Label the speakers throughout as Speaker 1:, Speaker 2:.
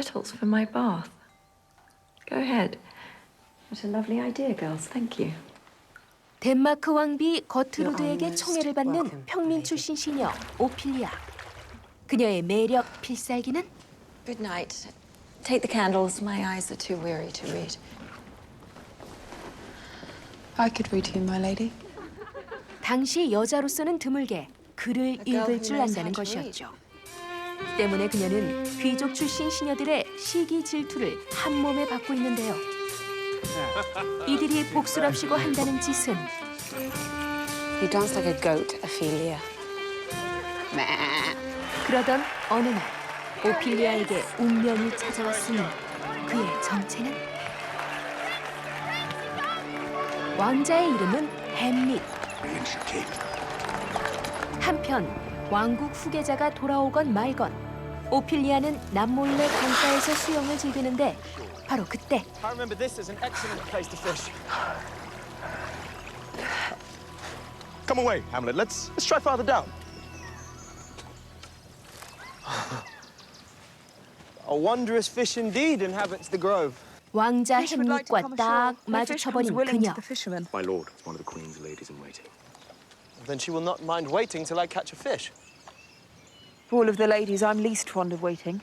Speaker 1: kettles for my bath. Go ahead. What a lovely idea, girls. Thank you.
Speaker 2: 덴마크 왕비 거트루드에게 총애를 받는 평민 출신 시녀 오피리아. 그녀의 매력 필살기는
Speaker 1: Good night. Take the candles. My eyes are too weary to read.
Speaker 3: I could read you, my lady.
Speaker 2: 당시 여자로서는 드물게 글을 읽을 줄 안다는 것이었죠. 때문에 그녀는 귀족 출신 시녀들의 시기 질투를 한 몸에 받고 있는데요. 이들이 복수랍시고 한다는 짓은
Speaker 3: You dance like a goat, Ophelia.
Speaker 2: 그러던 어느 날 오피리아에게 운명이 찾아왔으니 그의 정체는 왕자의 이름은 햄릿. 한편 왕국 후계자가 돌아오건 말건 오피리아는 남몰래 강가에서 수영을 즐기는데 바로 그때
Speaker 4: I remember this as an excellent place to fish.
Speaker 5: Come away, Hamlet. Let's let's try farther down.
Speaker 4: A wondrous fish indeed inhabits the grove.
Speaker 2: 왕자 햄릿과 딱 마주쳐버린 그녀.
Speaker 5: My lord, one of the queen's ladies in waiting.
Speaker 4: Then she will not mind waiting till I catch a fish.
Speaker 6: Of all of the ladies, I'm least fond of waiting.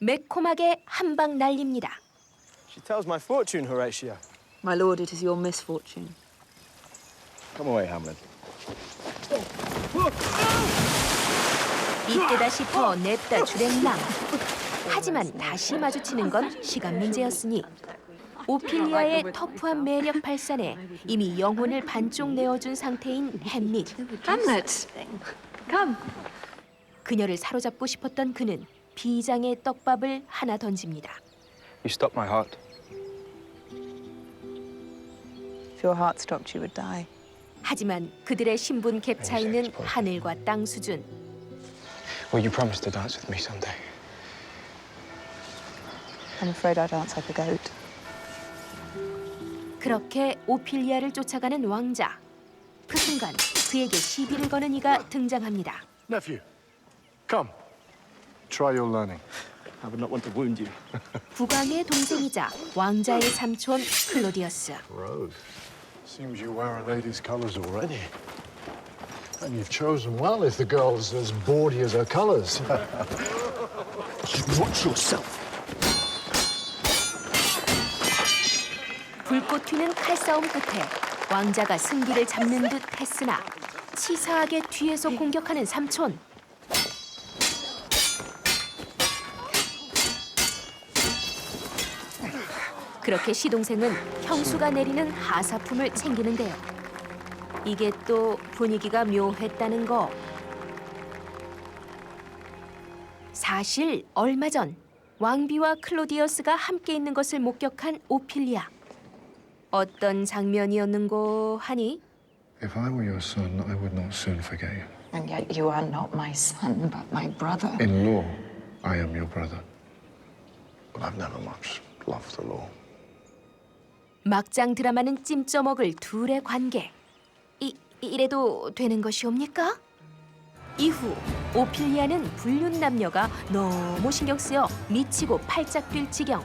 Speaker 2: 매콤하게 한 방 날립니다.
Speaker 4: She tells my fortune, Horatio.
Speaker 6: My lord, it is your misfortune.
Speaker 5: Come away, Hamlet.
Speaker 2: 이때다 싶어 냅다 주랭랑. 하지만 다시 마주치는 건 시간 문제였으니 오피리아의 터프한 매력 발산에 이미 영혼을 반쪽 내어준 상태인 햄릿.
Speaker 1: Hamlet, come.
Speaker 2: 그녀를 사로잡고 싶었던 그는 비장의 떡밥을 하나 던집니다.
Speaker 4: You stopped my heart.
Speaker 6: If your heart stopped, you would die.
Speaker 2: 하지만 그들의 신분 갭 차이는 하늘과 땅 수준.
Speaker 4: Well, you promised to dance with me someday.
Speaker 6: I'm afraid I dance like a goat.
Speaker 2: 그렇게 오피리아를 쫓아가는 왕자. 그 순간 그에게 시비를 거는 이가 등장합니다.
Speaker 7: Nephew, come. Try your learning.
Speaker 5: I would not want to wound you.
Speaker 2: 국왕의 동생이자 왕자의 삼촌 클로디어스.
Speaker 7: Rose. Seems you wear a lady's colours already. And you've chosen well if the girl's as bawdy as her colours.
Speaker 5: Watch yourself.
Speaker 2: 불꽃 튀는 칼싸움 끝에 왕자가 승기를 잡는 듯 했으나 치사하게 뒤에서 공격하는 삼촌. 그렇게 시동생은 형수가 내리는 하사품을 챙기는데요. 이게 또 분위기가 묘했다는 거. 사실 얼마 전 왕비와 클로디어스가 함께 있는 것을 목격한 오피리아. 어떤 장면이었는고 하니
Speaker 7: If I were your son, I would not soon forget you.
Speaker 1: And yet you are not my son, but my brother.
Speaker 7: In law, I am your brother. But I've never much loved the law.
Speaker 2: 막장 드라마는 찜쪄먹을 둘의 관계. 이 이래도 되는 것이옵니까? 이후 오피리아는 불륜 남녀가 너무 신경 쓰여 미치고 팔짝 뛸 지경.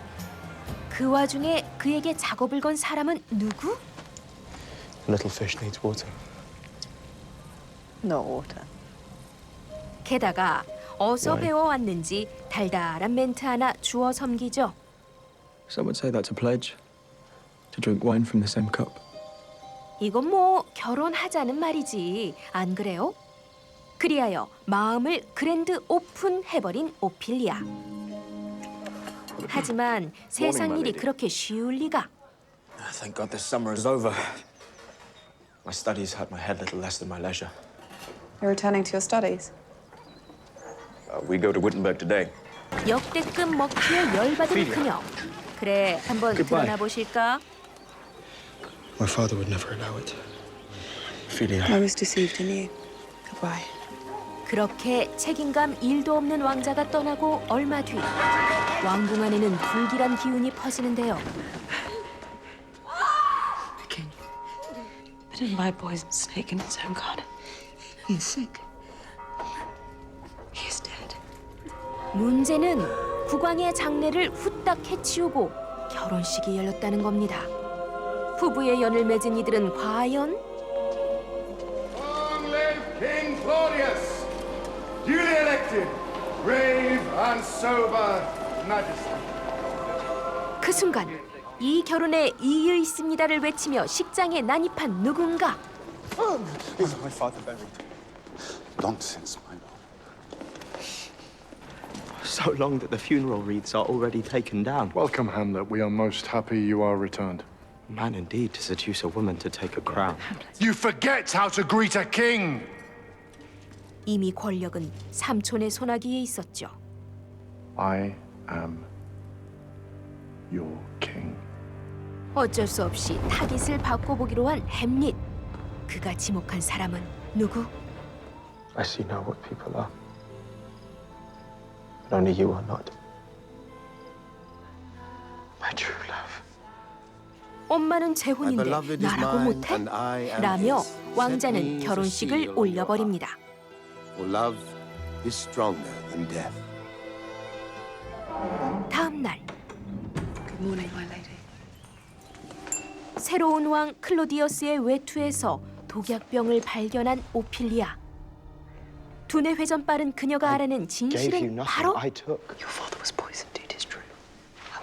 Speaker 2: 그 와중에 그에게 작업을 건 사람은 누구?
Speaker 4: Little fish needs water.
Speaker 6: Not water.
Speaker 2: 게다가 어서
Speaker 4: Why?
Speaker 2: 배워왔는지 달달한 멘트 하나 주워 섬기죠.
Speaker 4: Some would say that's a pledge to drink wine from the same cup.
Speaker 2: 이건 뭐 결혼하자는 말이지 안 그래요? 그리하여 마음을 그랜드 오픈해버린 오피리아. 하지만 세상 일이 그렇게 쉬울 리가.
Speaker 8: Thank God this summer is over. My studies had my head little less than my leisure.
Speaker 3: You're returning to your studies.
Speaker 8: Uh, we go to Wittenberg today.
Speaker 2: 역대급 먹튀에 열받은 그녀. 그래 한번. 드러나 보실까?
Speaker 4: My father would never allow it. Ophelia.
Speaker 3: I was deceived in you. Goodbye.
Speaker 2: 그렇게 책임감 일도 없는 왕자가 떠나고 얼마 뒤 왕궁 안에는 불길한 기운이 퍼지는데요.
Speaker 1: King, but in my poison snake in his own garden. He is sick. He is dead.
Speaker 2: 문제는 국왕의 장례를 후딱 해치우고 결혼식이 열렸다는 겁니다. 부부의 연을 맺은 이들은 과연
Speaker 9: Long live King Claudius, duly elected, brave and sober majesty.
Speaker 2: 그 순간 이 결혼에 이의 있습니다를 외치며 식장에 난입한 누군가
Speaker 5: Is my father buried?
Speaker 9: Nonsense, my lord.
Speaker 8: So long that the funeral wreaths are already taken down.
Speaker 7: Welcome, Hamlet. We are most happy you are returned.
Speaker 8: Man indeed to seduce a woman to take a crown.
Speaker 9: You forget how to greet a king.
Speaker 2: 이미 권력은 삼촌의 손아귀에 있었죠.
Speaker 7: I am your king.
Speaker 2: 어쩔 수 없이 타깃을 바꿔보기로 한 햄릿. 그가 지목한 사람은 누구?
Speaker 4: I see now what people are. But only you are not. My true love.
Speaker 2: 엄마는 재혼인데 나라고 못해? 라며 왕자는 결혼식을 올려버립니다.
Speaker 9: For love is stronger than death.
Speaker 2: 다음 날
Speaker 3: Good morning, my lady.
Speaker 2: 새로운 왕 클로디어스의 외투에서 독약병을 발견한 오필리아. 두뇌 회전 빠른 그녀가 알아낸 진실은. 바로
Speaker 4: I took.
Speaker 3: Your father was poisoned, it is true.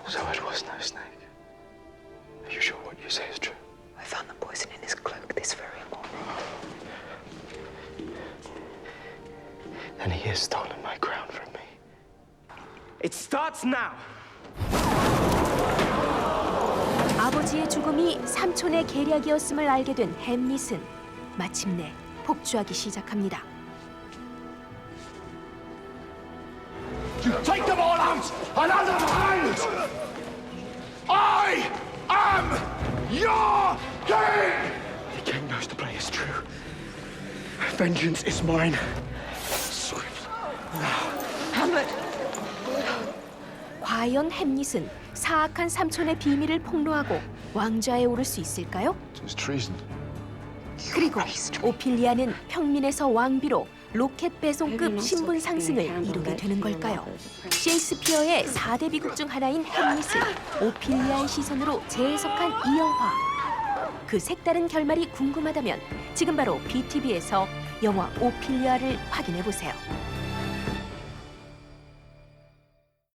Speaker 4: So it was no snake.
Speaker 8: Starts now!
Speaker 2: 아버지의 죽음이 삼촌의 계략이었음을 알게 된 햄릿은 마침내 폭주하기 시작합니다.
Speaker 9: Take them all out and under hand! I am your king!
Speaker 4: The king knows the play is true. Vengeance is mine.
Speaker 2: 과연 햄릿은 사악한 삼촌의 비밀을 폭로하고 왕좌에 오를 수 있을까요? 그리고 오필리아는 평민에서 왕비로 로켓 배송급 신분 상승을 이루게 되는 걸까요? 셰익스피어의 4대 비극 중 하나인 햄릿을 오필리아의 시선으로 재해석한 이 영화. 그 색다른 결말이 궁금하다면 지금 바로 BTV에서 영화 오필리아를 확인해 보세요.